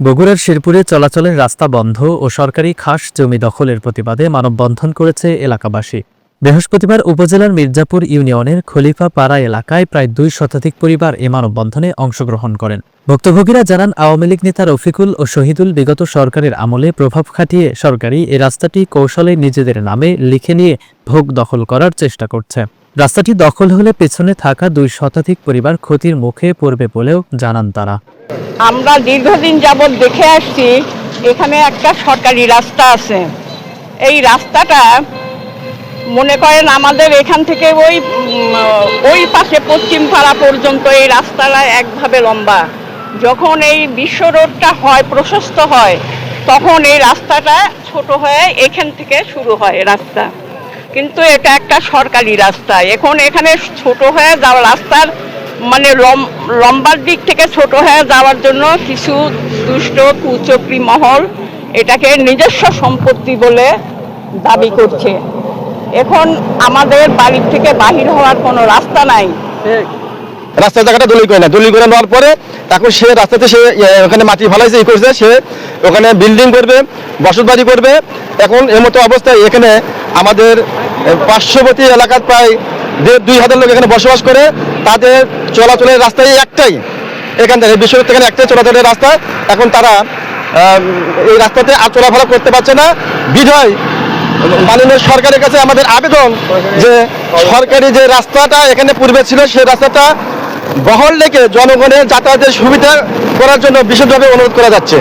বগুড়ার শেরপুরে চলাচলের রাস্তা বন্ধ ও সরকারি খাস জমি দখলের প্রতিবাদে মানববন্ধন করেছে এলাকাবাসী। বৃহস্পতিবার উপজেলার মির্জাপুর ইউনিয়নের খলিফা পাড়া এলাকায় প্রায় দুই শতাধিক পরিবার এ মানববন্ধনে অংশগ্রহণ করেন। ভুক্তভোগীরা জানান, আওয়ামী লীগ নেতা রফিকুল ও শহীদুল বিগত সরকারের আমলে প্রভাব খাটিয়ে সরকারি এ রাস্তাটি কৌশলে নিজেদের নামে লিখে নিয়ে ভোগ দখল করার চেষ্টা করছে। রাস্তাটি দখল হলে পেছনে থাকা দুই শতাধিক পরিবার ক্ষতির মুখে পড়বে বলেও জানান তারা। আমরা দীর্ঘদিন যাবৎ দেখে আসছি, এখানে একটা সরকারি রাস্তা আছে। এই রাস্তাটা মনে করেন আমাদের এখান থেকে ওই ওই পাশে পশ্চিম পাড়া পর্যন্ত এই রাস্তাটা একভাবে লম্বা। যখন এই বিশ্ব রোডটা হয়, প্রশস্ত হয়, তখন এই রাস্তাটা ছোট হয়ে এখান থেকে শুরু হয় রাস্তা। কিন্তু এটা একটা সরকারি রাস্তা। এখন এখানে ছোট হয়ে যাওয়া রাস্তার মানে লম- লম্বার দিক থেকে ছোট হয়ে যাওয়ার জন্য কিছু দুষ্ট কুচক্রি মহল এটাকে নিজস্ব সম্পত্তি বলে দাবি করছে। এখন আমাদের বাড়ির থেকে বাহির হওয়ার কোনো রাস্তা নাই। রাস্তার জায়গাটা দলিল করে না দলিল করে নেওয়ার পরে এখন সে রাস্তাতে সে ওখানে মাটি ফেলাইছে, ই করছে, সে ওখানে বিল্ডিং করবে, বসতবাড়ি করবে। এখন এর মতো অবস্থায় এখানে আমাদের পার্শ্ববর্তী এলাকার প্রায় দেড় দুই হাজার লোক এখানে বসবাস করে। তাদের চলাচলের রাস্তায় একটাই। এখান থেকে বিশ্ব থেকে একটাই চলাচলের রাস্তা। এখন তারা এই রাস্তাতে আর চলাফেরা করতে পারছে না। বিধায় মাননীয় সরকারের কাছে আমাদের আবেদন যে সরকারি যে রাস্তাটা এখানে পূর্বে ছিল, সেই রাস্তাটা বহল রেখে জনগণের যাতায়াতের সুবিধা করার জন্য বিশেষভাবে অনুরোধ করা যাচ্ছে।